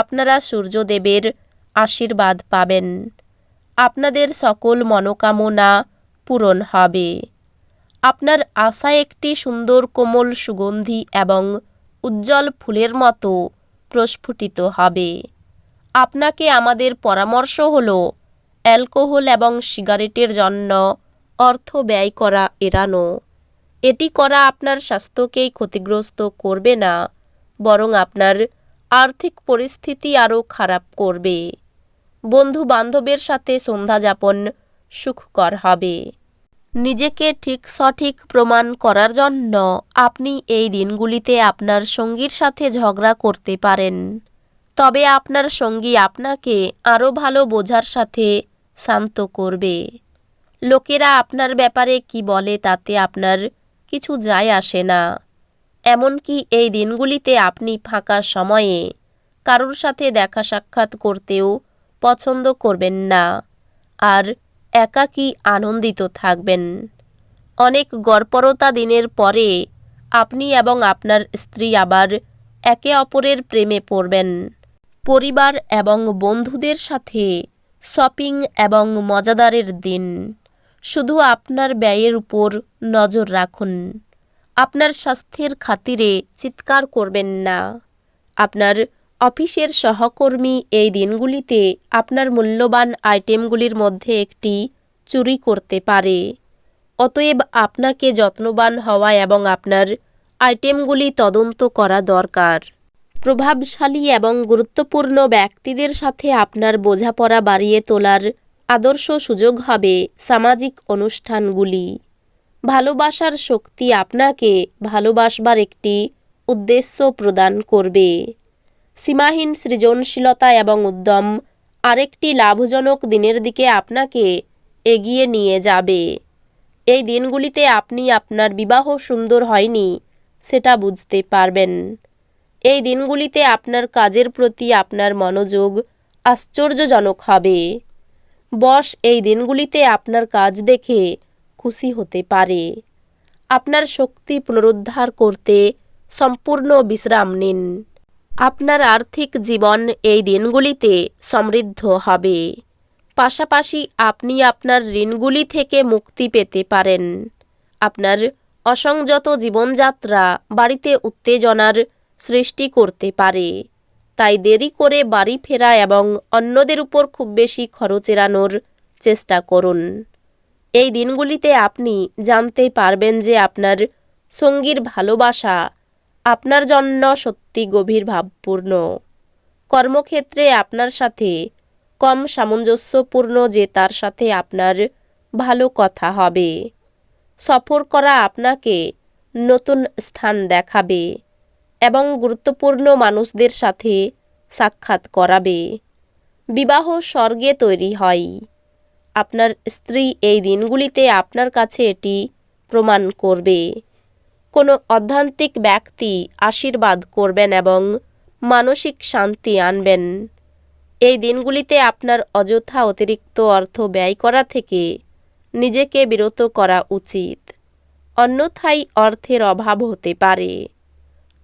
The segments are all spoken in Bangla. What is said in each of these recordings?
আপনারা সূর্যদেবের আশীর্বাদ পাবেন। আপনাদের সকল মনোকামনা পূরণ হবে। আপনার আশা একটি সুন্দর কোমল সুগন্ধি এবং উজ্জ্বল ফুলের মতো প্রস্ফুটিত হবে। আপনাকে আমাদের পরামর্শ হল, অ্যালকোহল এবং সিগারেটের জন্য অর্থ ব্যয় করা এড়ানো। এটি করা আপনার স্বাস্থ্যকেই ক্ষতিগ্রস্ত করবে না, বরং আপনার আর্থিক পরিস্থিতি আরও খারাপ করবে। বন্ধু বান্ধবের সাথে সন্ধ্যা যাপন সুখকর হবে। নিজেকে ঠিক সঠিক প্রমাণ করার জন্য আপনি এই দিনগুলিতে আপনার সঙ্গীর সাথে ঝগড়া করতে পারেন। তবে আপনার সঙ্গী আপনাকে আরও ভালো বোঝার সাথে শান্ত করবে। লোকেরা আপনার ব্যাপারে কি বলে তাতে আপনার কিছু যায় আসে না। এমনকি এই দিনগুলিতে আপনি ফাঁকা সময়ে কারোর সাথে দেখা সাক্ষাৎ করতেও পছন্দ করবেন না। আর একাকী আনন্দিত থাকবেন। অনেক গড়পরতা দিনের পরে আপনি এবং আপনার স্ত্রী আবার একে অপরের প্রেমে পড়বেন। পরিবার এবং বন্ধুদের সাথে শপিং এবং মজাদারের দিন। শুধু আপনার ব্যয়ের উপর নজর রাখুন। আপনার স্বাস্থ্যের খাতিরে চিৎকার করবেন না। আপনার অফিসের সহকর্মী এই দিনগুলিতে আপনার মূল্যবান আইটেমগুলির মধ্যে একটি চুরি করতে পারে। অতএব আপনাকে যত্নবান হওয়া এবং আপনার আইটেমগুলি তদন্ত করা দরকার। প্রভাবশালী এবং গুরুত্বপূর্ণ ব্যক্তিদের সাথে আপনার বোঝাপড়া বাড়িয়ে তোলার আদর্শ সুযোগ হবে সামাজিক অনুষ্ঠানগুলি। ভালোবাসার শক্তি আপনাকে ভালোবাসবার একটি উদ্দেশ্য প্রদান করবে। সীমাহীন সৃজনশীলতা এবং উদ্যম আরেকটি লাভজনক দিনের দিকে আপনাকে এগিয়ে নিয়ে যাবে। এই দিনগুলিতে আপনি আপনার বিবাহ সুন্দর হয়নি, সেটা বুঝতে পারবেন। এই দিনগুলিতে আপনার কাজের প্রতি আপনার মনোযোগ আশ্চর্যজনক হবে। বস, এই দিনগুলিতে আপনার কাজ দেখে খুশি হতে পারে। আপনার শক্তি পুনরুদ্ধার করতে সম্পূর্ণ বিশ্রাম নিন। আপনার আর্থিক জীবন এই দিনগুলিতে সমৃদ্ধ হবে। পাশাপাশি আপনি আপনার ঋণগুলি থেকে মুক্তি পেতে পারেন। আপনার অসংযত জীবনযাত্রা বাড়িতে উত্তেজনার সৃষ্টি করতে পারে। তাই দেরি করে বাড়ি ফেরা এবং অন্যদের উপর খুব বেশি খরচ এড়ানোর চেষ্টা করুন। এই দিনগুলিতে আপনি জানতে পারবেন যে আপনার সঙ্গীর ভালোবাসা আপনার জন্য সত্যি গভীর ভাবপূর্ণ। কর্মক্ষেত্রে আপনার সাথে কম সামঞ্জস্যপূর্ণ যে তার সাথে আপনার ভালো কথা হবে। সফর করা আপনাকে নতুন স্থান দেখাবে এবং গুরুত্বপূর্ণ মানুষদের সাথে সাক্ষাৎ করাবে। বিবাহ স্বর্গে তৈরি হয়। আপনার স্ত্রী এই দিনগুলিতে আপনার কাছে এটি প্রমাণ করবে। কোনো অধ্যান্তিক ব্যক্তি আশীর্বাদ করবেন এবং মানসিক শান্তি আনবেন। এই দিনগুলিতে আপনার অযথা অতিরিক্ত অর্থ ব্যয় করা থেকে নিজেকে বিরত করা উচিত। অন্যথায় অর্থের অভাব হতে পারে।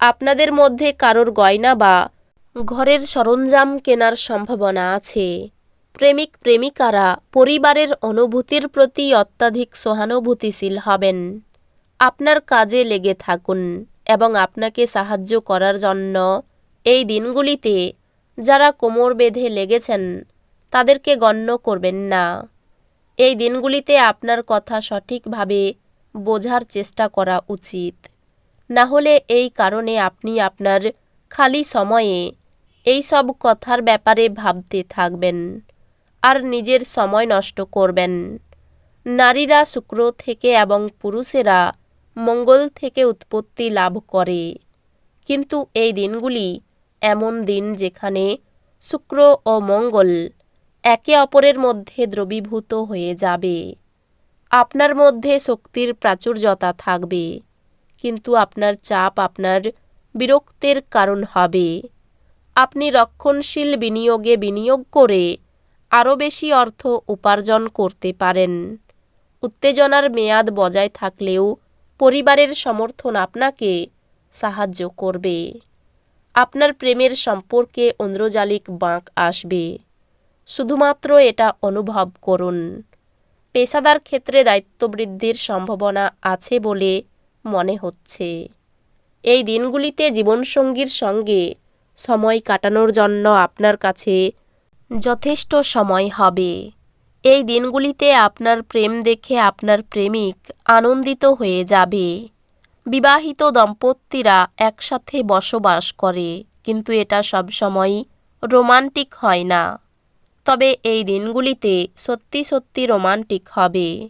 আপনাদের মধ্যে কারোর গয়না বা ঘরের সরঞ্জাম কেনার সম্ভাবনা আছে। প্রেমিক প্রেমিকারা পরিবারের অনুভূতির প্রতি অত্যাধিক সহানুভূতিশীল হবেন। আপনার কাজে লেগে থাকুন এবং আপনাকে সাহায্য করার জন্য এই দিনগুলিতে যারা কোমর বেঁধে লেগেছেন, তাদেরকে গণ্য করবেন না। এই দিনগুলিতে আপনার কথা সঠিকভাবে বোঝার চেষ্টা করা উচিত। না হলে এই কারণে আপনি আপনার খালি সময়ে এই সব কথার ব্যাপারে ভাবতে থাকবেন। আর নিজের সময় নষ্ট করবেন। নারীরা শুক্র থেকে এবং পুরুষেরা মঙ্গল থেকে উৎপত্তি লাভ করে। কিন্তু এই দিনগুলি এমন দিন যেখানে শুক্র ও মঙ্গল একে অপরের মধ্যে দ্রবীভূত হয়ে যাবে। আপনার মধ্যে শক্তির প্রাচুর্যতা থাকবে, কিন্তু আপনার চাপ আপনার বিরক্তের কারণ হবে। আপনি রক্ষণশীল বিনিয়োগে বিনিয়োগ করে আরও বেশি অর্থ উপার্জন করতে পারেন। উত্তেজনার মেয়াদ বজায় থাকলেও পরিবারের সমর্থন আপনাকে সাহায্য করবে। আপনার প্রেমের সম্পর্কে অন্দ্রজালিক বাঁক আসবে। শুধুমাত্র এটা অনুভব করুন। পেশাদার ক্ষেত্রে দায়িত্ব বৃদ্ধির সম্ভাবনা আছে বলে মনে হচ্ছে। এই দিনগুলিতে জীবনসঙ্গীর সঙ্গে সময় কাটানোর জন্য আপনার কাছে যথেষ্ট সময় হবে। এই দিনগুলিতে আপনার প্রেম দেখে আপনার প্রেমিক আনন্দিত হয়ে যাবে। বিবাহিত দম্পতিরা একসাথে বসবাস করে, কিন্তু এটা সবসময় রোমান্টিক হয় না। তবে এই দিনগুলিতে সত্যি সত্যি রোমান্টিক হবে।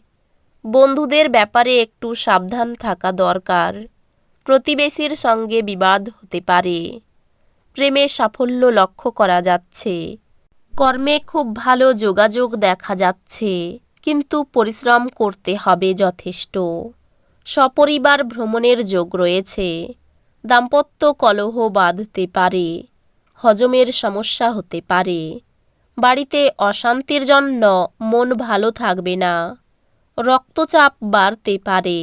বন্ধুদের ব্যাপারে একটু সাবধান থাকা দরকার। প্রতিবেশীর সঙ্গে বিবাদ হতে পারে। প্রেমে সাফল্য লক্ষ্য করা যাচ্ছে। কর্মে খুব ভালো যোগাযোগ দেখা যাচ্ছে, কিন্তু পরিশ্রম করতে হবে যথেষ্ট। সপরিবার ভ্রমণের যোগ রয়েছে। দাম্পত্য কলহ বাঁধতে পারে, হজমের সমস্যা হতে পারে। বাড়িতে অশান্তির জন্য মন ভালো থাকবে না। রক্তচাপ বাড়তে পারে,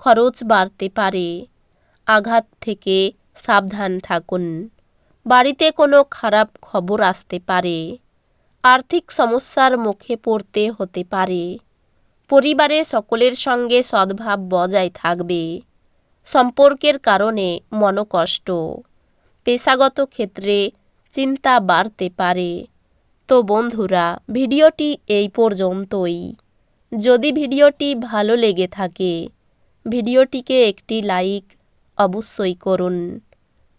খরচ বাড়তে পারে। আঘাত থেকে সাবধান থাকুন। বাড়িতে কোনো খারাপ খবর আসতে পারে। আর্থিক সমস্যার মুখে পড়তে হতে পারে। পরিবারে সকলের সঙ্গে সদ্ভাব বজায় থাকবে। সম্পর্কের কারণে মনকষ্ট। পেশাগত ক্ষেত্রে চিন্তা বাড়তে পারে। তো বন্ধুরা, ভিডিওটি এই পর্যন্তই। যদি ভিডিওটি ভালো লেগে থাকে, ভিডিওটিকে একটি লাইক অবশ্যই করুন।